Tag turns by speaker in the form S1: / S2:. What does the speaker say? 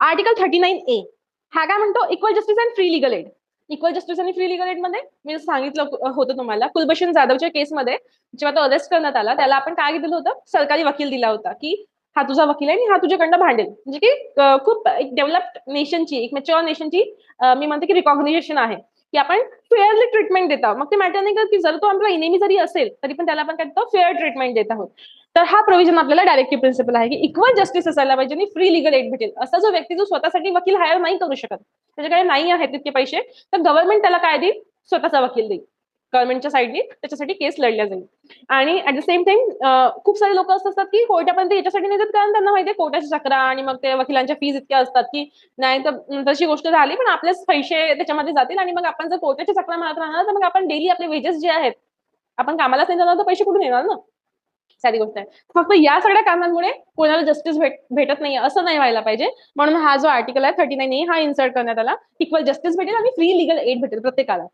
S1: Article thirty nine A हा काय म्हणतो? Equal justice and free legal aid equal justice आणि फ्री लिगल एडमध्ये मी सांगितलं होतं तुम्हाला कुलभूषण जाधवच्या केसमध्ये जेव्हा तो अरेस्ट करण्यात आला त्याला आपण काय दिलं होतं? सरकारी वकील दिला होता की हा तुझा वकील आहे आणि हा तुझ्याकडनं भांडेल. म्हणजे की खूप एक डेव्हलप्ड नेशनची एक मॅच्युअर नेशनची मी म्हणते की रिकॉग्निशन आहे. की आपण फेअरली ट्रीटमेंट देत आहोत. मग ते मॅटर नाही करत की जर तो आपला इनेमी जरी असेल तरी पण त्याला आपण काय फेअर ट्रीटमेंट देत आहोत. तर हा प्रोव्हिजन आपल्याला डायरेक्टिव्ह प्रिन्सिपल आहे की इक्वल जस्टिस असायला पाहिजे आणि फ्री लिगल एड भेटेल. असा जो व्यक्ती जो स्वतःसाठी वकील हायर नाही करू शकत त्याच्याकडे नाही आहेत तितके पैसे तर गव्हर्नमेंट त्याला काय देईल? स्वतःचा वकील देईल. गव्हर्नमेंटच्या साईडने त्याच्यासाठी केस लढल्या जाईल. आणि ऍट द सेम टाइम खूप सारे लोक असं असतात की कोर्टापर्यंत याच्यासाठी नाही कारण त्यांना माहितीये कोर्टाची चक्रा आणि मग ते वकिलांच्या फीज इतक्या असतात की नाही तर तशी गोष्ट झाली पण आपलेच पैसे त्याच्यामध्ये जातील. आणि मग आपण जर कोर्टाची चक्रा मारत राहणार तर मग आपण डेली आपले वेजेस जे आहेत आपण कामालाच नाही जाणार तर पैसे कुठून येणार ना? साधी गोष्ट आहे. फक्त या सगळ्या कारणांमुळे कोणाला जस्टिस भेट भेटत नाही असं नाही व्हायला पाहिजे. म्हणून हा जो आर्टिकल आहे थर्टी नाईन ए हा इन्सर्ट करण्यात आला. इक्वल जस्टिस भेटेल आणि फ्री लिगल एड भेटेल प्रत्येकाला.